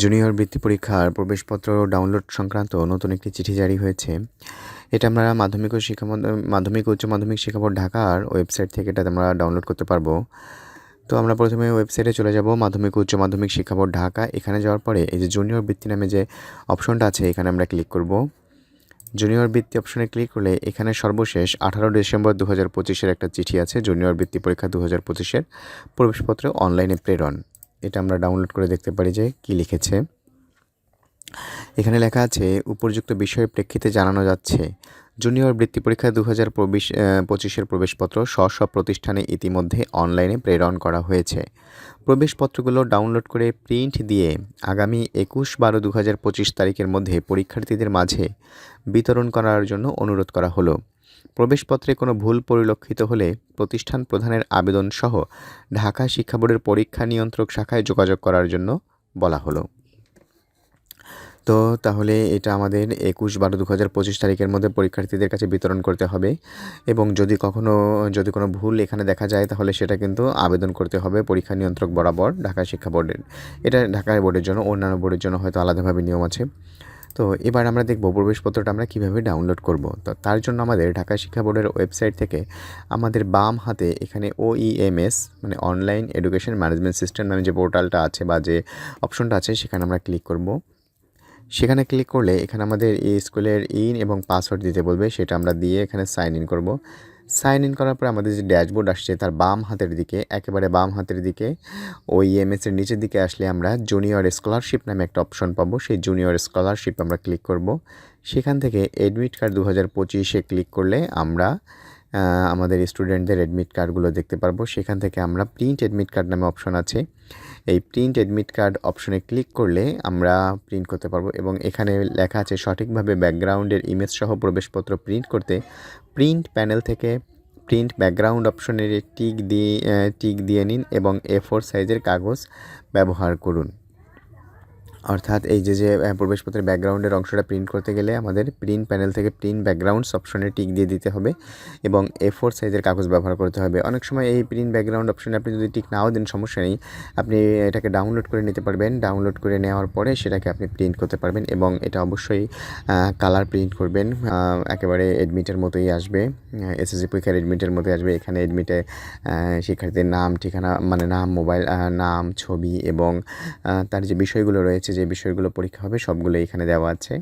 Junior বৃত্তি পরীক্ষার প্রবেশপত্র download সংক্রান্ত নতুন একটি চিঠি জারি হয়েছে। এটা আমরা মাধ্যমিক ও শিক্ষা মাধ্যমিক উচ্চ মাধ্যমিক শিক্ষা বোর্ড ঢাকার ওয়েবসাইট থেকে এটা আমরা ডাউনলোড করতে পারব। তো আমরা প্রথমে ওয়েবসাইটে চলে যাব, মাধ্যমিক উচ্চ মাধ্যমিক শিক্ষা বোর্ড ঢাকা। এখানে যাওয়ার পরে এই যে জুনিয়র বৃত্তি নামে যে অপশনটা আছে, এখানে আমরা ক্লিক করব। জুনিয়র বৃত্তি অপশনে ক্লিক করলে এখানে সর্বশেষ আঠারো ডিসেম্বর দু হাজার পঁচিশের একটা চিঠি আছে, জুনিয়র বৃত্তি পরীক্ষা দু হাজার পঁচিশের প্রবেশপত্র অনলাইনে প্রেরণ। এটা আমরা ডাউনলোড করে দেখতে পারি যে কী লিখেছে। এখানে লেখা আছে, উপযুক্ত বিষয়ের প্রেক্ষিতে জানানো যাচ্ছে, জুনিয়র বৃত্তি পরীক্ষা দু হাজার প্রবেশ পঁচিশের প্রবেশপত্র স্ব স্ব প্রতিষ্ঠানে ইতিমধ্যে অনলাইনে প্রেরণ করা হয়েছে। প্রবেশপত্রগুলো ডাউনলোড করে প্রিন্ট দিয়ে আগামী একুশ বারো দু হাজার পঁচিশ তারিখের মধ্যে পরীক্ষার্থীদের মাঝে বিতরণ করার জন্য অনুরোধ করা হলো। প্রবেশপত্রে কোনো ভুল পরিলক্ষিত হলে প্রতিষ্ঠান প্রধানের আবেদন সহ ঢাকা শিক্ষা বোর্ডের পরীক্ষা নিয়ন্ত্রক শাখায় যোগাযোগ করার জন্য বলা হলো। তো তাহলে এটা আমাদের একুশ বারো দু হাজার পঁচিশ তারিখের মধ্যে পরীক্ষার্থীদের কাছে বিতরণ করতে হবে এবং যদি কখনো, যদি কোনো ভুল এখানে দেখা যায় তাহলে সেটা কিন্তু আবেদন করতে হবে পরীক্ষা নিয়ন্ত্রক বরাবর ঢাকা শিক্ষা বোর্ডের। এটা ঢাকা বোর্ডের জন্য, অন্যান্য বোর্ডের জন্য হয়তো আলাদাভাবে নিয়ম আছে। তো এবার আমরা দেখব প্রবেশপত্রটা আমরা কীভাবে ডাউনলোড করব। তো তার জন্য আমাদের ঢাকা শিক্ষা বোর্ডের ওয়েবসাইট থেকে আমাদের বাম হাতে এখানে ওইএমএস মানে অনলাইন এডুকেশন ম্যানেজমেন্ট সিস্টেম নামে যে পোর্টালটা আছে বা যে অপশনটা আছে, সেখানে আমরা ক্লিক করব। সেখানে ক্লিক করলে এখানে আমাদের এই স্কুলের ইন এবং পাসওয়ার্ড দিতে বলবে, সেটা আমরা দিয়ে এখানে সাইন ইন করব। সাইন ইন করার পরে আমাদের যে ড্যাশবোর্ড আসছে, তার বাম হাতের দিকে, একেবারে বাম হাতের দিকে, ওই এমএস এর নিচের দিকে আসলে আমরা জুনিয়র স্কলারশিপ নামে একটা অপশন পাবো। সেই জুনিয়র স্কলারশিপ আমরা ক্লিক করব। সেখান থেকে এডমিট কার্ড দু হাজার পঁচিশে ক্লিক করলে আমরা আমাদের স্টুডেন্টদের এডমিট কার্ডগুলো দেখতে পারব। সেখান থেকে আমরা প্রিন্ট এডমিট কার্ড নামে অপশন আছে। এই প্রিন্ট এডমিট কার্ড অপশনে ক্লিক করলে আমরা প্রিন্ট করতে পারব এবং এখানে লেখা আছে সঠিকভাবে ব্যাকগ্রাউন্ডের ইমেজ সহ প্রবেশপত্র প্রিন্ট করতে প্রিন্ট প্যানেল থেকে প্রিন্ট ব্যাকগ্রাউন্ড অপশনের টিক দিয়ে টিক দিয়ে নিন এবং এ ফোর সাইজের কাগজ ব্যবহার করুন। অর্থাৎ এই যে যে প্রবেশপত্রের ব্যাকগ্রাউন্ডের অংশটা প্রিন্ট করতে গেলে আমাদের প্রিন্ট প্যানেল থেকে প্রিন্ট ব্যাকগ্রাউন্ডস অপশনে টিক দিয়ে দিতে হবে এবং এ ফোর সাইজের কাগজ ব্যবহার করতে হবে। অনেক সময় এই প্রিন্ট ব্যাকগ্রাউন্ড অপশনে আপনি যদি টিক নাও দেন সমস্যা নেই। আপনি এটাকে ডাউনলোড করে নিতে পারবেন। ডাউনলোড করে নেওয়ার পরে সেটাকে আপনি প্রিন্ট করতে পারবেন এবং এটা অবশ্যই কালার প্রিন্ট করবেন। একেবারে এডমিটের মতোই আসবে। এসএসসি পরীক্ষার এডমিটের মতোই আসবে। এখানে এডমিটে শিক্ষার্থীর নাম, ঠিকানা মানে নাম মোবাইল নাম, ছবি এবং তার যে বিষয়গুলো রয়েছে যে বিষয়গুলো পরীক্ষা হবে সবগুলো এখানে দেওয়া আছে।